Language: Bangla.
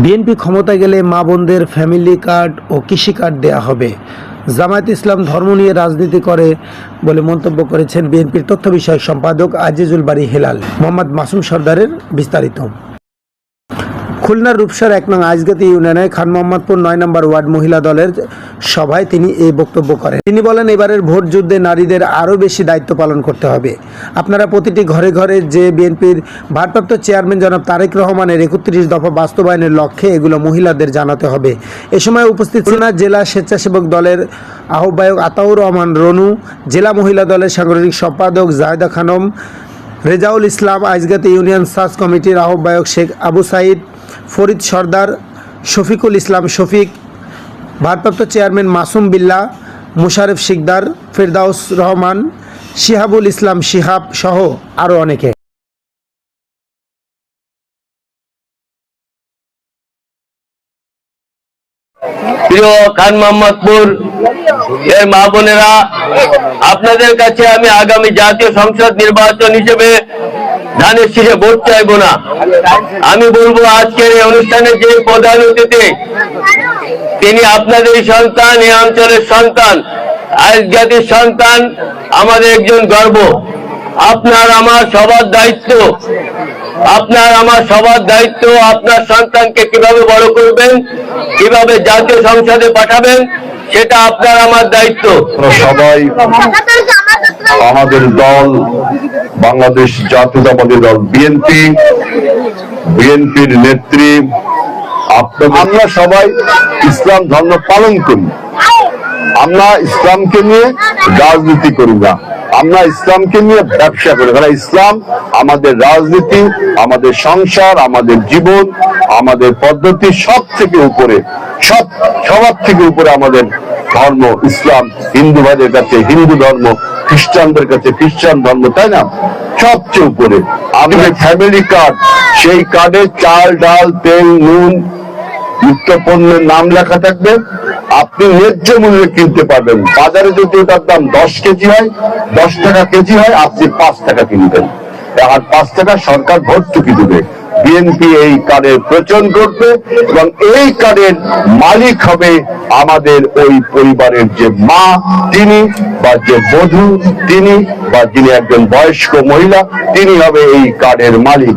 বিএনপি ক্ষমতা গেলে মা বোনদের ফ্যামিলি কার্ড ও কৃষি কার্ড দেয়া হবে। জামায়াত ইসলাম ধর্ম নিয়ে রাজনীতি করে বলে মন্তব্য করেছেন বিএনপির তথ্য বিষয়ক সম্পাদক আজিজুল বাড়ি হেলাল। মোহাম্মদ মাসুম সর্দারের বিস্তারিত। খুলনার রূপসার এক নং আজগাতি ইউনিয়নে খান মোহাম্মদপুর নয় নম্বর ওয়ার্ড মহিলা দলের সভায় তিনি এই বক্তব্য করেন। তিনি বলেন, এবারের ভোট যুদ্ধে নারীদের আরও বেশি দায়িত্ব পালন করতে হবে। আপনারা প্রতিটি ঘরে ঘরে যে বিএনপির ভারপ্রাপ্ত চেয়ারম্যান জনাব তারেক রহমানের একত্রিশ দফা বাস্তবায়নের লক্ষ্যে এগুলো মহিলাদের জানাতে হবে। এ সময় উপস্থিত ছিলেন জেলা স্বেচ্ছাসেবক দলের আহ্বায়ক আতাউর রহমান রনু, জেলা মহিলা দলের সাংগঠনিক সম্পাদক জায়দা খানম রেজাউল ইসলাম আইজগাতি ইউনিয়ন সার্চ কমিটির আহ্বায়ক শেখ আবু সাইদ, ফরিদ সর্দার শফিকুল ইসলাম শফিক, ভারপ্রাপ্ত চেয়ারম্যান মাসুম বিল্লা, মুশারেফ শিকদার, ফেরদাউস রহমান, শিহাবুল ইসলাম শিহাব সহ আরও অনেকে। প্রিয় খান মোহাম্মদপুর, এর মা বোনেরা, আপনাদের কাছে আমি আগামী জাতীয় সংসদ নির্বাচন হিসেবে ধানের শীষে ভোট চাইব না। আমি বলব, আজকের এই অনুষ্ঠানে যে প্রধান অতিথি, তিনি আপনাদের সন্তান এই অঞ্চলের সন্তান আজ জাতির সন্তান, আমাদের একজন গর্ব। আপনার, আমার সবার দায়িত্ব আপনার আমার সবার দায়িত্ব, আপনার সন্তানকে কীভাবে বড় করবেন, কীভাবে জাতীয় সংসদে পাঠাবেন, সেটা আপনার আমার দায়িত্ব। সবাই আমাদের দল, বাংলাদেশ জাতীয়তাবাদী দল বিএনপি বিএনপির নেত্রী আমরা সবাই ইসলাম ধর্ম পালন করি। আমরা ইসলামকে নিয়ে রাজনীতি করি না। আমরা ইসলামকে নিয়ে ব্যবসা করি। কারণ ইসলাম আমাদের রাজনীতি, আমাদের সংসার, আমাদের জীবন, আমাদের পদ্ধতি সব থেকে উপরে, সব, সবার থেকে উপরে আমাদের ধর্ম, ইসলাম হিন্দু ভাইদের কাছে হিন্দু ধর্ম, খ্রিস্টানদের কাছে খ্রিস্টান ধর্ম, তাই না? সবচেয়ে উপরে। আমাদের ফ্যামিলি কার্ড, সেই কার্ডে চাল, ডাল, তেল, নুন নিত্য পণ্যের নাম লেখা থাকবে। আপনি ন্যায্য মূল্যে কিনতে পারবেন। বাজারে যদি ওটার দাম দশ কেজি হয়, দশ টাকা কেজি হয়, আপনি পাঁচ টাকা কিনবেন। আর পাঁচ টাকা সরকার ভর্তুকি দেবে। বিএনপি এই কার্ডের প্রচলন করবে এবং এই কার্ডের মালিক হবে আমাদের ওই পরিবারের যে মা, তিনি বা যে বধূ, তিনি বা যিনি একজন বয়স্ক মহিলা, তিনি হবে এই কার্ডের মালিক।